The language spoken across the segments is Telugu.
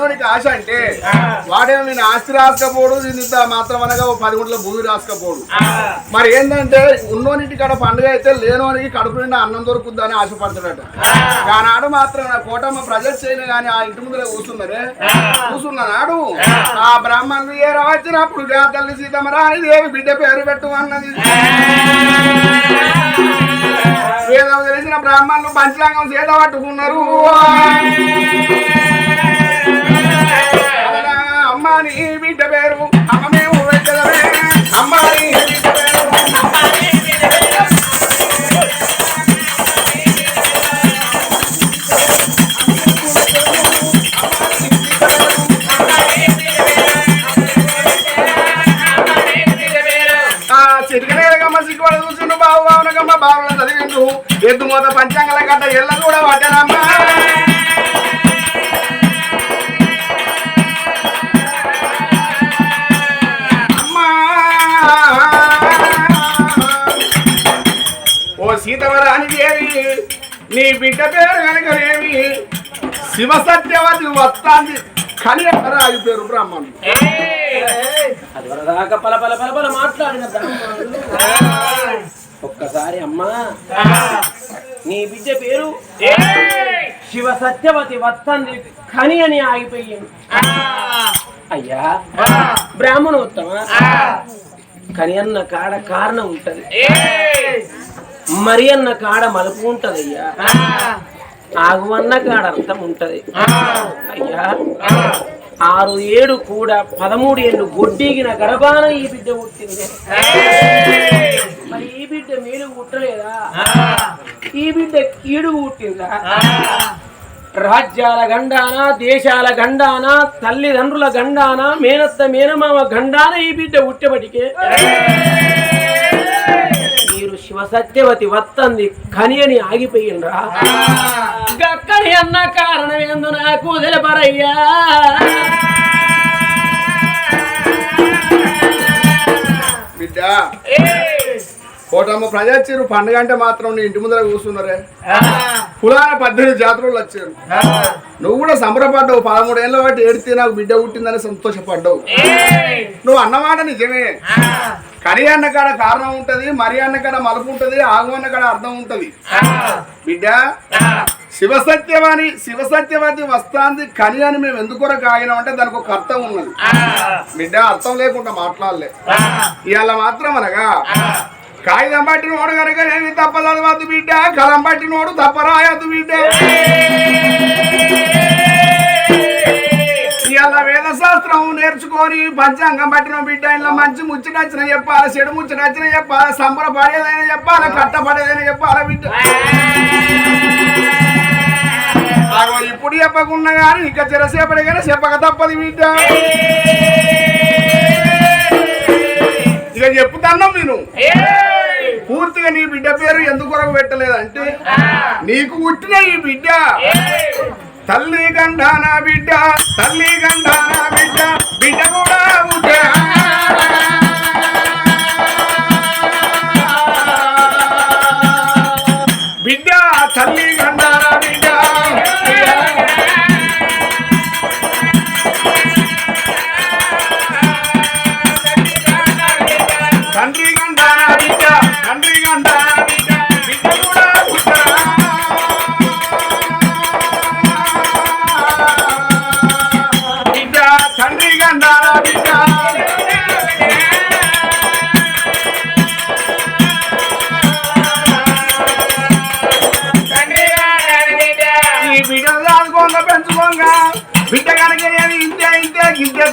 లేనోనికి ఆశ అంటే వాడేమో నేను ఆస్తి రాసుకపోడు ఇంత మాత్రం అనగా ఓ పది గుంటల భూమి రాసుకపోడు. మరి ఏంటంటే ఉన్నోనింటి కాడ పండుగ అయితే లేనోనికి కడుపు నిండా అన్నం దొరుకుద్దని ఆశపడతాడట ఆనాడు మాత్రం నా కోటమ్మ ప్రజలు చేయను కానీ ఆ ఇంటి ముందర కూర్చున్నారే. కూర్చున్న నాడు? ఆ. బ్రాహ్మణులు ఏ వచ్చినప్పుడు గా తల్లి సీతమ్మ రాని దేవి బిడ్డ పేరు పెట్టు అన్నది. వేదం తెలిసిన బ్రాహ్మణులు పంచాంగం చేత పట్టుకున్నారు. అమ్మని బిడ్డ పేరు. అమ్మ మేము పెట్టదమే అమ్మ బిడ్డ పేరు. సిగ్గుపడ చూసిండు బావు బావునగమ్మ చదివిండు. ఎద్దు మూత పంచాంగల గడ్డ ఎల్ల కూడా పడ్డానమ్మా బిడ్డ పేరు కనుకనేమి శివ సత్యవతి వస్తాంది. కలియరాజు పేరు బ్రాహ్మణుడు. పల పల పల పల మాట్లాడిన ఒక్కసారి అమ్మా. నీ బిడ్డ పేరు? శివ సత్యవతి వత్తంది కని అని ఆగిపోయింది. అయ్యా బ్రాహ్మణోత్తమ? కని అన్న కాడ కారణం ఉంటది. మరి అన్న కాడ మలుపు ఉంటదయ్యా ఆగు అన్న కాడ అర్థం ఉంటది. అయ్యా. ఆరు ఏడు కూడా పదమూడు ఏళ్ళు గొడ్డిగిన గర్భాన ఈ బిడ్డ పుట్టింది. మరి ఈ బిడ్డ మేలు పుట్టలేదా? ఈ బిడ్డ కీడు పుట్టిందా? రాజ్యాల గండాన దేశాల గండాన తల్లిదండ్రుల గండాన మేనత్త మేనమామ గండాన ఈ బిడ్డ పుట్టబడికే మీరు శివ సత్యవతి వత్తంది కని అని ఆగిపోయిండ్రా. గక్కని అన్న కారణం ఏందో నాకు తెలపరయ్యా. కోటమ్మ ప్రజలు వచ్చారు పండుగ అంటే మాత్రం నీ ఇంటి ముందర కూర్చున్నారే. కులాల పద్దెనిమిది జాతరలు వచ్చారు. నువ్వు కూడా సంబరపడ్డావు పదమూడేళ్ళ బట్టి ఏడితే నాకు బిడ్డ పుట్టిందని సంతోషపడ్డావు. నువ్వు అన్నమాట నిజమే. కరి అన్న కాడ కారణం ఉంటది మరి అన్న కాడ మలుపు ఉంటది ఆగు అన్న కాడ అర్థం ఉంటది. బిడ్డ శివసత్యవాణి శివసత్యవతి వస్తాంది కని అని మేము ఎందుకొరకు ఆగినాం అంటే దానికి ఒక అర్థం ఉన్నది. బిడ్డ అర్థం లేకుండా మాట్లాడలే. ఇవాళ మాత్రం అనగా కాగితం పట్టినోడు కనుక నేను తప్పదవద్దు బిడ్డ కలం పట్టినోడు తప్పరాయద్దు బిడ్డ. ఇవాళ వేద శాస్త్రం నేర్చుకొని పంచాంగం పట్టిన బిడ్డ. ఇలా మంచి ముచ్చటచ్చిన చెప్పాలి చెడు ముచ్చటచ్చిన చెప్పాలి సంబరపడేదైనా చెప్పాలి కట్టపడేదైనా చెప్పాలి బిడ్డ. ఇప్పుడు చెప్పకుండా కానీ ఇంకా చిరసేపటి కానీ చెప్పక తప్పదు బిడ్డ. ఇక చెప్పుతాన్నాం నేను. పూర్తిగా నీ బిడ్డ పేరు ఎందుకు పెట్టలేదంటే నీకు పుట్టిన ఈ బిడ్డ. తల్లి గండానా బిడ్డ తల్లి గండానా బిడ్డ బిడ్డ కూడా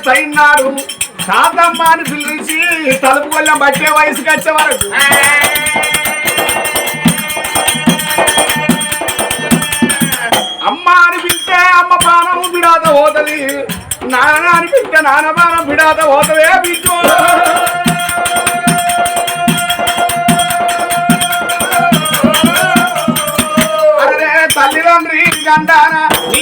తైనాడు తాతమ్మ అని పిలిచి తలుపు కొల్లం బట్టే వయసుకి వచ్చే వరకు అమ్మ అని పిలిస్తే అమ్మ బాణం బిడాత పోతది నాన్న అని పిలిస్తే నాన్న బాణం బిడాత పోతదే బిడ్డు. అరే తల్లిదండ్రి గండాన నీ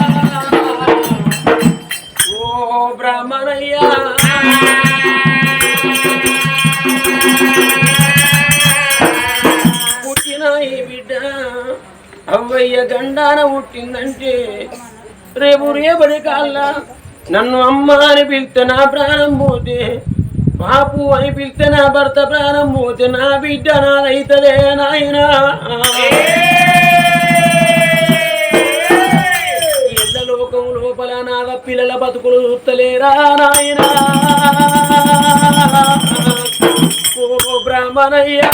బ్రాహ్మణయ్యా పుట్టిన ఈ బిడ్డ. అవ్వయ్య గండాన పుట్టిందంటే రేపు రేపటి కాళ్ళ నన్ను అమ్మ అని పిలిస్తే నా ప్రాణం పోతే బాపు అని పిలిస్తే నా భర్త ప్రాణం పోతే నా బిడ్డ నాదైతలే నాయనా. లోకం లోపల పిల్లల బతుకులు చూస్తలేరా నాయనా? ఓ బ్రాహ్మణయ్యా.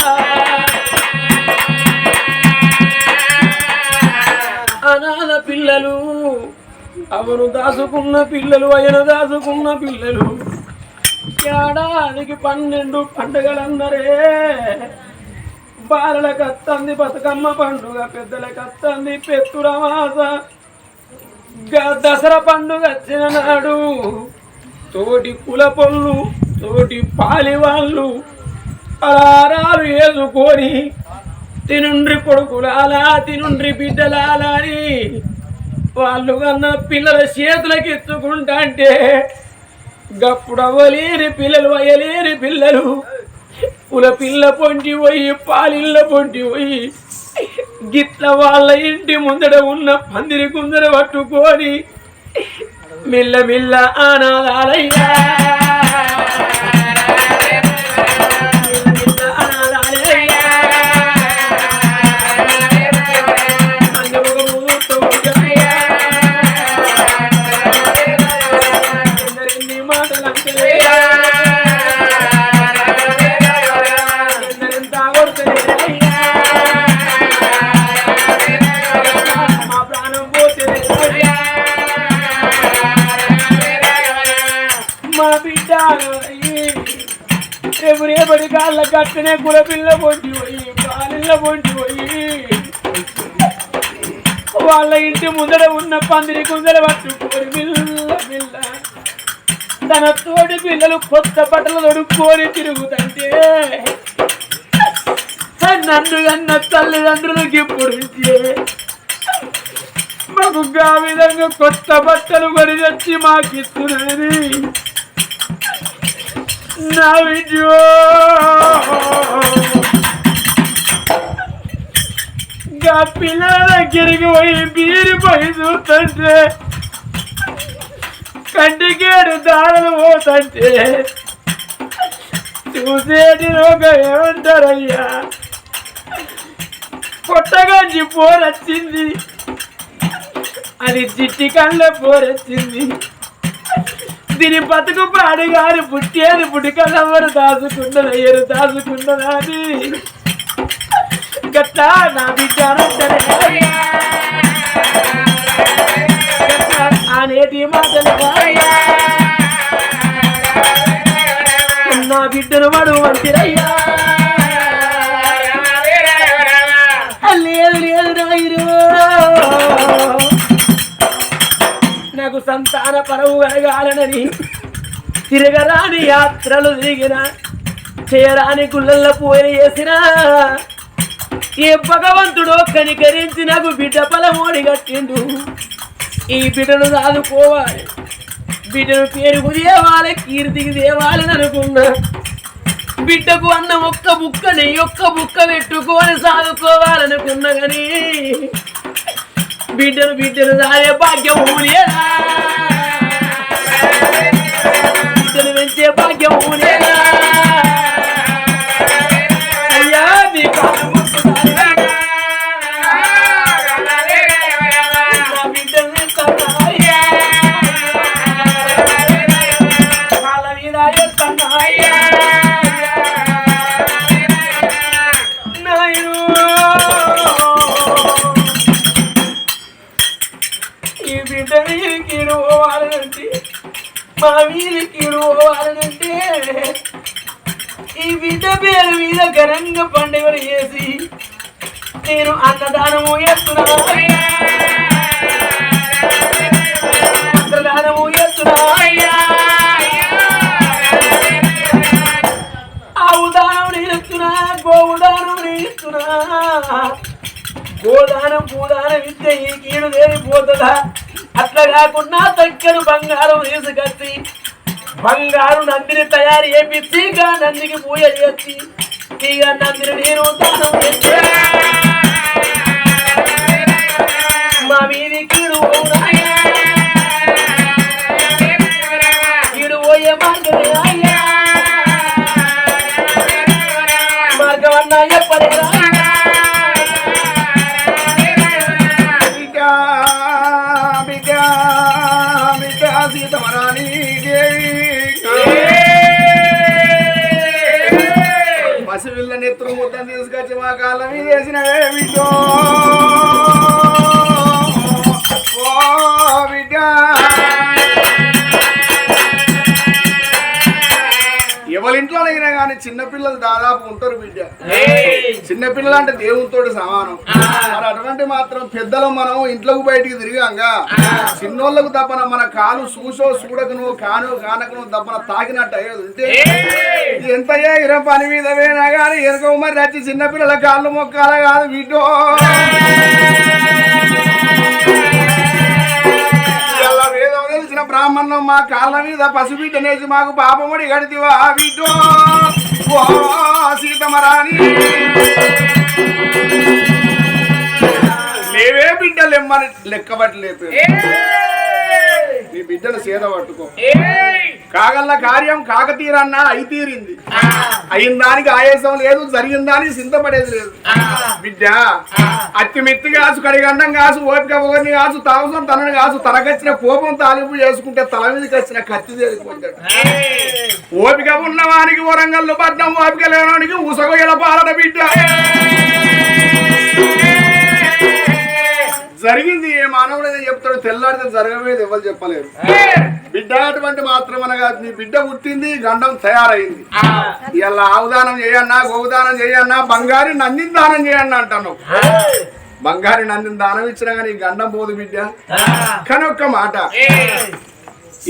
అనాథ పిల్లలు అవను దాచుకున్న పిల్లలు అయన దాచుకున్న పిల్లలు. ఏడాదికి పన్నెండు పండుగలన్నరే బాలలకు అత్తంది బతుకమ్మ పండుగ పెద్దలకు అత్తంది పెత్తురమాస దసరా పండుగ వచ్చిన నాడు తోటి కుల పొల్లు తోటి పాలి వాళ్ళు అలారాలు వేసుకొని తినుండ్రి కొడుకులాలా తినుండ్రి బిడ్డలాలా అని వాళ్ళు కన్నా పిల్లల చేతులకి ఎత్తుకుంటా అంటే గప్పుడు అవ్వలేని పిల్లలు అయ్యలేని పిల్లలు. కుల పిల్ల పొంటి పోయి పాలిళ్ళ పొంటి పోయి గిట్ల వాళ్ళ ఇంటి ముందర ఉన్న పందిరి కుందర పట్టుకొని మిల్ల మిల్ల ఆనాదాలయ్యా. కాళ్ళ కట్టనే కుల పొంటి పోయి పాలిళ్ళ పొంటి పోయి. వాళ్ళ ఇంటి ముందర ఉన్న పందిరి కుందర పట్టుకొని మిల్ల మిల్ల తన తోటి పిల్లలు కొత్త బట్టలు తొడుక్కొని తిరుగుతంటే నన్ను కన్న తల్లిదండ్రులకి ఇప్పుడుంటే మాకు ఆ విధంగా కొత్త బట్టలు కొని తెచ్చి మాకిస్తున్నది. నా గా పిల్లల దగ్గరికి పోయి బీరిపోయి చూస్తుంటే కంటికేడు దారులు పోతుంటే చూసేటి ఒక ఏమంటారయ్యా పొట్టగంజి పోరొచ్చింది అది చిట్టి కళ్ళ పోరొచ్చింది దీని బతుకు పాడు గారి పుట్టేది పుట్టికలెవరు దాచుకున్నది? ఎరు దాచుకున్నదా గట్లా నా బిడ్డ అనంతనే. మాటలు నా బిడ్డను వాడు మంచిరయ్యా లేదు లేదు రాయిరు. నాకు సంతాన పరవు కలగాలనని తిరగరాని యాత్రలు తిరిగిన చేయరాని గుళ్ళల్లో పూజ చేసిన ఏ భగవంతుడో కనికరించి నాకు బిడ్డ పలమోడి కట్టిండు. ఈ బిడ్డను సాదుకోవాలి బిడ్డను పేరుకు దేవాలి కీర్తికి దేవాలని అనుకున్నా. బిడ్డకు అన్న ఒక్క బుక్క నెయ్యి ఒక్క బుక్క పెట్టుకోని సాదుకోవాలనుకున్నా కానీ బిడ్డను బిడ్డను దానే భాగ్యం లేదా బిడ్డను పెంచే భాగ్యం లేదా ఘనంగా పండుగలు చేసి నేను అన్నదానము చేస్తున్నా. అన్నదానము చేస్తున్నా. ఆవు దానం నేను ఇస్తున్నా గోవు దానం నేను గోదానం పూదానం ఇస్తే ఈ కీడు దేని పోతుందా? అట్లా కాకుండా తక్కడు బంగారం తీసుకొచ్చి బంగారు నందిని తయారు చేపించి నందికి పూజ చేసి ఇక నందిని నేను దానం మా మీది కీడు పోవునాయా. నెత్తురు ముద్దం తీసుకొచ్చి మా కాళ్ళ మీద వేసినవే బిడ్డో. ఓ బిడ్డ. ఎవరింట్లోనైనా కానీ చిన్నపిల్లలు దాదాపు ఉంటారు బిడ్డ. చిన్నపిల్లలు అంటే దేవునితోటి సమానం. మరి అటువంటి మాత్రం పెద్దలు మనం ఇంట్లోకి బయటికి తిరిగాంగా చిన్నోళ్ళకు తప్పన మన కాలు చూసో చూడకను కాను కానకను తప్పన తాకినట్టు అయ్యేది ఉంటే ఇది ఎంతయ్యా ఇరం పని మీద వేనా కానీ ఎనక మరి రచ్చి చిన్నపిల్లల కాళ్ళు మొక్కాల కాదు వీటో బ్రాహ్మణం మా కాళ్ళ మీద పసిబిడ్డనేసి మాకు పాపముడి గడితివా ఓ సీతమరాణి లేవే బిడ్డలు ఎమ్మని లెక్కబట్టి లేపే నీ బిడ్డను సేద పట్టుకో. కాగల్ల కార్యం కాకతీరన్నా అయితీరింది అయిన దానికి ఆయాసం లేదు జరిగిన దానికి సిద్ధపడేది లేదు. బిడ్డ అత్తిమిత్తి కాసు కడిగండం కాసు ఓపిక ఒకరిని కాసు తావసం తనని కాసు తనకొచ్చిన కోపం తాలింపు చేసుకుంటే తల మీదకి వచ్చిన కత్తి తేలిపోతాడు ఓపిక ఉన్నవానికి వరంగల్లు పడ్డం ఓపిక లేనోనికి ఉసగొయ్యల పాలన బిడ్డ. జరిగింది ఏ మానవుడు ఏదో చెప్తాడు తెల్లాడితే జరగలేదు ఎవరు చెప్పలేరు. బిడ్డ అటువంటి మాత్రం అనగా నీ బిడ్డ పుట్టింది గండం తయారైంది. ఇలా ఆవుదానం చేయన్నా గోదానం చేయన్నా బంగారి నందిని దానం చేయన్నా అంటాను బంగారి నందిని దానం ఇచ్చినా కానీ గండం పోదు బిడ్డ. కానీ ఒక్క మాట.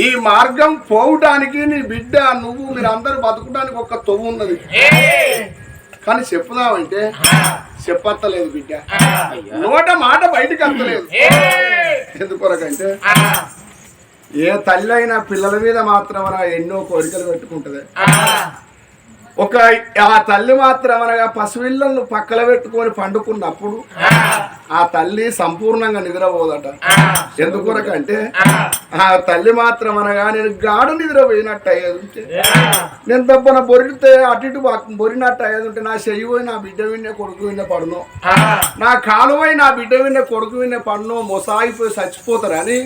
ఈ మార్గం పోవటానికి నీ బిడ్డ నువ్వు మీరందరూ బతుకడానికి ఒక తొవ్వు ఉన్నది. కానీ చెప్పుదామంటే చెప్పత్తలేదు బిడ్డ. నోట మాట బయటకు అంతలేదు ఎందుకొరకంటే ఏ తల్లి అయినా పిల్లల మీద మాత్రం ఎన్నో కోరికలు పెట్టుకుంటది. ఒక ఆ తల్లి మాత్రం అనగా పసిపిల్లలను పక్కన పెట్టుకొని పండుకున్నప్పుడు ఆ. తల్లి సంపూర్ణంగా నిద్రపోదట. ఎందుకొరకంటే ఆ. తల్లి మాత్రం అనగా నేను గాఢ నిద్రపోయినట్టు అయ్యేది నేను తప్పన బొరితే అటు ఇటు బొరినట్టు అయ్యేది ఉంటే నా చెయ్యి పోయి నా బిడ్డ విన్నే కొడుకు విన్నే పడును. నా కాలు పోయి నా బిడ్డ విన్నే కొడుకు విన్నే పడును మొసాయిపోయి చచ్చిపోతారని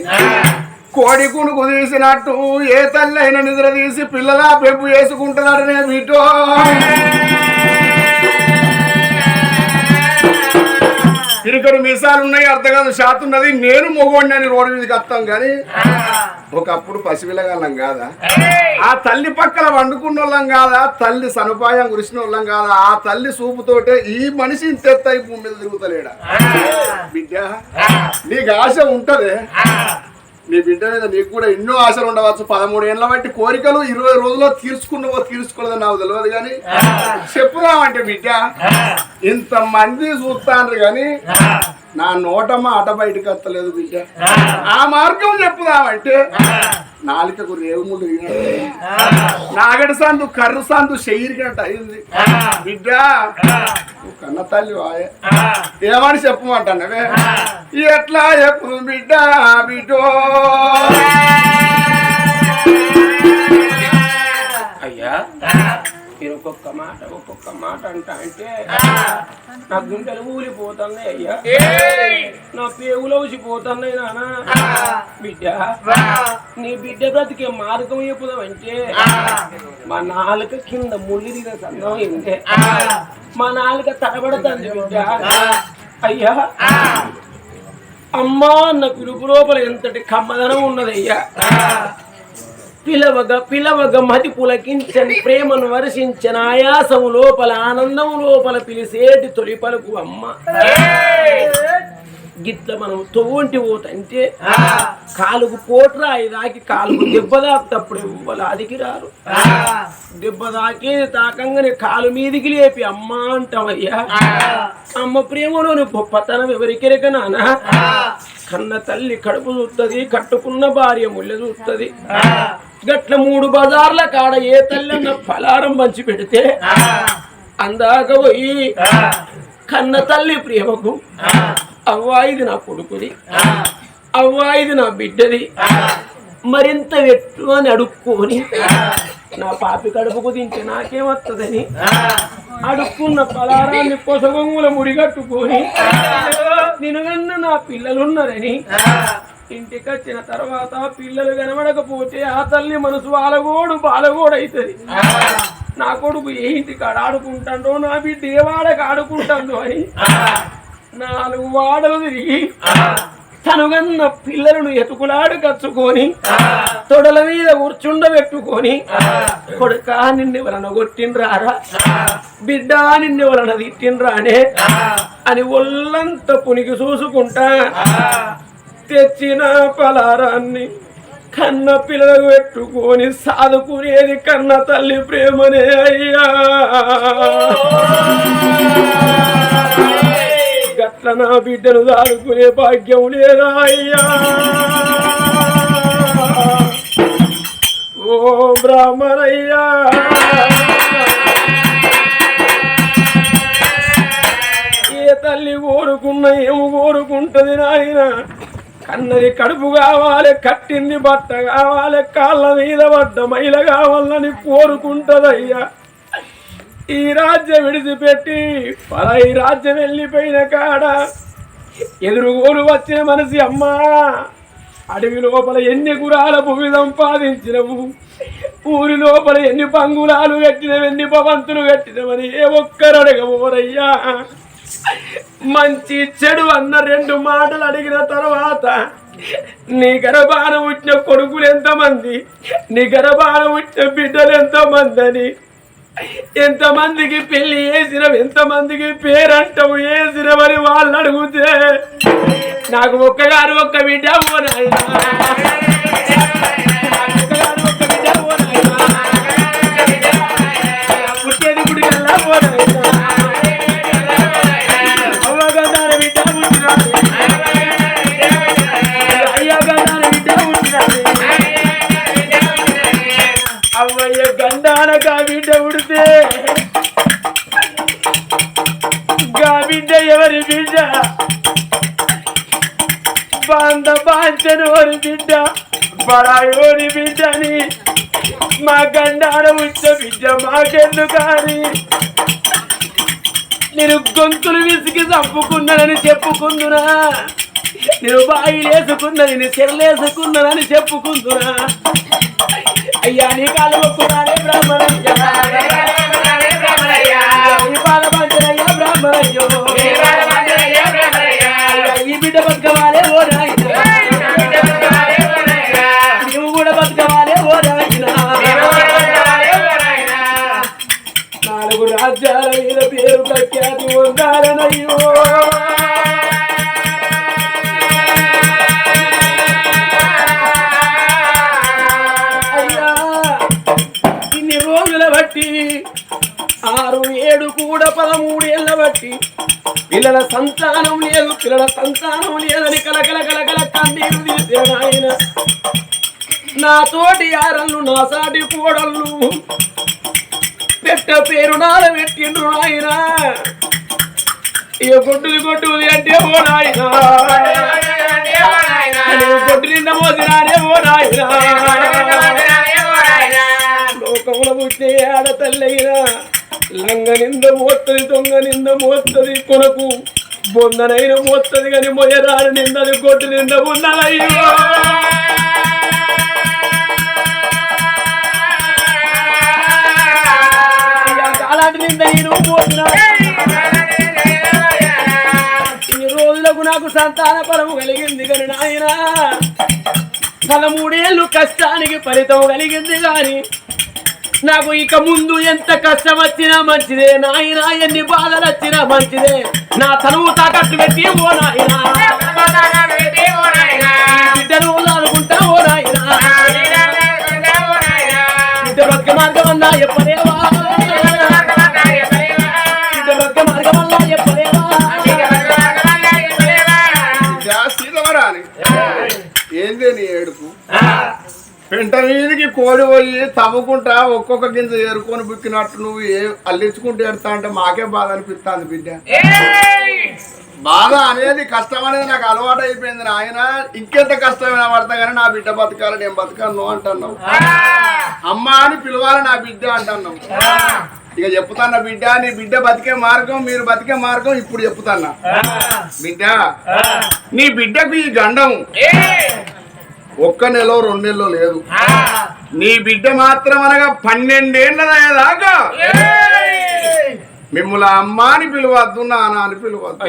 కోడి కునుకు తీసినట్టు ఏ తల్లి అయినా నిద్ర తీసి పిల్లల పెంపు వేసుకుంటున్నాడనే బిడ్డో ఇక్కడ మీసాలు ఉన్నాయి అర్థం కాదు షాత్ ఉన్నది నేను మొగోడిని అని రోడ్డు మీదకి వస్తాం కానీ ఒకప్పుడు పసిపిల్లగాళ్ళం కాదా? ఆ తల్లి పక్కన వండుకున్న వాళ్ళం కాదా? తల్లి సనుపాయం కురిసిన వాళ్ళం కాదా? ఆ తల్లి చూపుతోటే ఈ మనిషి ఇంతెత్తాయి భూమి మీద తిరుగుతలేడా? బిడ్డ నీకు ఆశ ఉంటదే? నీ బిడ్డ మీద నీకు కూడా ఎన్నో ఆశలు ఉండవచ్చు. పదమూడు ఏళ్ళ బట్టి కోరికలు ఇరవై రోజుల్లో తీర్చుకున్నావో తీర్చుకోలేదో నాకు తెలియదు కానీ చెప్పుదామంటే బిడ్డ ఇంతమంది చూస్తాను కానీ నా నోటమ్మ అట బయటకు వస్తలేదు బిడ్డ. ఆ. మార్గం చెప్పుదామంటే నాలుకకు రేవుముడు నాగడి సందు కర్రు సందు చెయ్యిరికట్టు అయింది బిడ్డ. కన్న తల్లి వాయే. ఏమని చెప్పమంటానవే? ఎట్లా చెప్పు బిడ్డ బిడ్డో? ఒక్కొక్క మాట ఒక్కొక్క మాట అంట అంటే నా గుండెలు ఊలిపోతున్నాయి అయ్యా. నా పేగులు ఊసిపోతున్నాయి నానా. బిడ్డ నీ బిడ్డ బ్రతికే మార్గం చెప్పుదామంటే మా నాలుక కింద ముళ్ళు దిగిన సందం ఏంటే? మా నాలుక తడబడుతుంది బిడ్డ. అయ్యా. అమ్మా అన్న పిలుపు లోపల ఎంతటి కమ్మదనం ఉన్నదయ్యా. పిలవగ పిలవగ మతి పులకించని ప్రేమను వర్షించిన ఆయాసము లోపల ఆనందం లోపల పిలిసేటి తొలి పలుకు అమ్మ. గిట్ల మనం తోంటి పోతంటే కాలుకు పోట్రా దాకి కాలుకు దెబ్బ తాకుతప్పుడు ఎవ్వరు అదికి రారు. దెబ్బ తాకేది తాకంగానే కాలు మీదికి లేపి అమ్మ అంటావయ్యా. అమ్మ ప్రేమలోని గొప్పతనం ఎవరికెరక నానా? కన్న తల్లి కడుపు చూస్తుంది కట్టుకున్న భార్య ముళ్ళ చూస్తుంది గట్ల మూడు బజార్ల కాడ ఏ తల్లి అన్న పలారం పంచి పెడితే అందాక పోయి కన్న తల్లి ప్రేమకు అవ్వా ఇది నా కొడుకుది అవ్వా ఇది నా బిడ్డది మరింత పెట్టు అని అడుక్కొని నా పాపి కడుపుకు తింటే నాకేమత్తదని అడుక్కున్న పలారాన్ని పొసగొంగుల ముడిగట్టుకొని నినగన్న నా పిల్లలున్నారని ఇంటికి వచ్చిన తర్వాత పిల్లలు కనబడకపోతే ఆ తల్లి మనసు బాలగోడు బాలగోడు అవుతుంది నా కొడుకు ఏ ఇంటికి ఆడుకుంటాడో నా బిడ్డ ఏ వాడకి ఆడుకుంటాడో అని నాలుగు వాడలు తిరిగి తనుగన్న పిల్లలను ఎతుకులాడు కచ్చుకొని తొడల మీద కూర్చుండబెట్టుకొని కొడుక నిన్ను వలన కొట్టిండ్రారా? బిడ్డ నిన్ను వలన తిట్టిండ్రానే? అని ఒళ్ళంత పునికి చూసుకుంటా తెచ్చిన పలారాన్ని కన్న పిల్లలకు పెట్టుకొని సాదుకునేది కన్న తల్లి ప్రేమనే అయ్యా. గట్ల నా బిడ్డను దాడుకునే భాగ్యం లేదా అయ్యా. ఓ బ్రాహ్మణయ్యా. ఏ తల్లి కోరుకున్న ఏమి కోరుకుంటది నాయనా? కన్నది కడుపు కావాలి కట్టింది బట్ట కావాలి కాళ్ళ మీద పడ్డ మైల కావాలని కోరుకుంటదయ్యా. ఈ రాజ్యం విడిచిపెట్టి పరాయి రాజ్యం వెళ్ళిపోయిన కాడ ఎదురుగోలు వచ్చిన మనిషి అమ్మా అడవి లోపల ఎన్ని గురాల భూమి సంపాదించినవు ఊరి లోపల ఎన్ని పంగులాలు కట్టినవి ఎన్ని భవంతులు కట్టినవని ఏ ఒక్కరు అడగబోరయ్యా. మంచి చెడు అన్న రెండు మాటలు అడిగిన తర్వాత నీ గర్భాన వచ్చిన కొడుకులు ఎంతమంది? నీ గర్భాన వచ్చిన బిడ్డలు ఎంతమంది అని ఎంతమందికి పెళ్ళి చేసినవి ఎంతమందికి పేరంటవు వేసినవని వాళ్ళు అడిగితే నాకు ఒక్కగారు ఒక్క బిడ్డ ఓ బాంద బాంచను ఓరి బిడ్డ బడాయోని బిడ్డని మా గండాల ఉచ్చ బిడ్డ మాకెందుకని నేను గొంతులు విసిగి చంపుకున్నానని చెప్పుకుందునా? నేను బాయిలేసుకున్నా నేను చెరలేసుకున్నానని చెప్పుకుందునా? అయ్యా నీ కాలు ఒప్పుకున్నానే బ్రాహ్మణ. పిల్లల సంతానం లేదు పిల్లల సంతానం లేదని కలకల కలకల కన్నీరు తీసిన ఆయన. నా తోటి ఆరళ్ళు నా సాటి కోడళ్ళు పెట్ట పేరు నాల పెట్టిండ్రు ఆయన ఇక గొడ్డుది గొడ్డుది అంటే ఓ నాయన. గొడ్డు నిన్న మోసినానే ఓ నాయన. లోకంలో పుట్టే ఆడతల్లైనా. లంగ నింద మోత్తది దొంగ నింద మోత్తది కొనకు బొందనైన మోత్తది కానీ మొయరాడు నిందది కొట్టు నింద ఉన్నదయ్యో. అలాంటి నింద నేను ఈ రోజులకు నాకు సంతాన ఫలము కలిగింది కానీ నాయన. పదమూడేళ్ళు కష్టానికి ఫలితం కలిగింది కానీ నాకు ఇక ముందు ఎంత కష్టం వచ్చినా మంచిదే. నాయన ఎన్ని బాధలు వచ్చినా మంచిదే. నా తనువు తాకట్టు పెట్టి ఓ నాయన. బిడ్డను అనుకుంటా ఓ నాయన. బిడ్డ రొక్క మార్గం అన్నా ఎప్పలేవా? బిడ్డ నీ ఏడుపు? పెంట మీదకి కోడి పోయి తవ్వుకుంటా ఒక్కొక్క గింజ ఏరుకొని బుక్కినట్టు నువ్వు ఏ అల్లించుకుంటూ ఎడతా అంటే మాకే బాధ అనిపిస్తుంది బిడ్డ. బాధ అనేది కష్టం అనేది నాకు అలవాటు అయిపోయింది నాయన. ఇంకెంత కష్టమైనా పడతా కానీ నా బిడ్డ బతకాలి నేను బతకను అంటున్నావు. అమ్మ అని పిలవాలి నా బిడ్డ అంటున్నావు. ఇక చెప్తాన్న బిడ్డ నీ బిడ్డ బతికే మార్గం మీరు బతికే మార్గం ఇప్పుడు చెప్తాన్నా. బిడ్డ నీ బిడ్డకు ఈ గండం. ఒక్క నెల రెండు నెలలో లేదు. నీ బిడ్డ మాత్రం అనగా పన్నెండేళ్ళ దాకా మిమ్మల్ని అమ్మ అని పిలవద్దు నాన్న అని పిలవద్దు.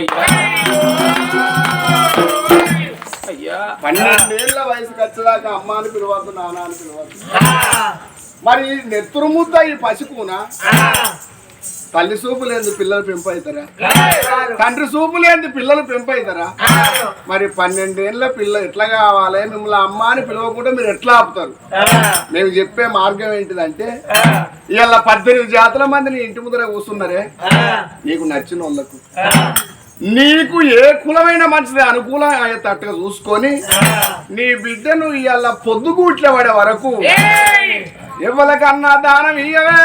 అయ్యా. పన్నెండేళ్ళ వయసుకి వచ్చేదాకా అమ్మ అని పిలవద్దు నాన్న అని పిలవద్దు. మరి నెత్తురు ముద్ద ఈ పసుపున తల్లి సూపు లేని పిల్లలు పెంపవుతారా తండ్రి సూపు లేని పిల్లలు పెంపవుతారా మరి పన్నెండేళ్ళ పిల్ల ఎట్లా కావాలి? మిమ్మల్ని అమ్మ అని పిలవకుండా మీరు ఎట్లా ఆపుతారు? మేము చెప్పే మార్గం ఏంటిదంటే ఇవాళ పద్దెనిమిది జాతుల మంది నీ ఇంటి ముందర కూర్చున్నారే? నీకు నచ్చిన వాళ్ళకు. నీకు ఏ కులమైన మంచిది అనుకూలం అయ్యేటట్టుగా చూసుకొని నీ బిడ్డను ఇవాళ పొద్దుగూట్ల పడే వరకు ఎవరికన్నా దానం ఇయ్యవే.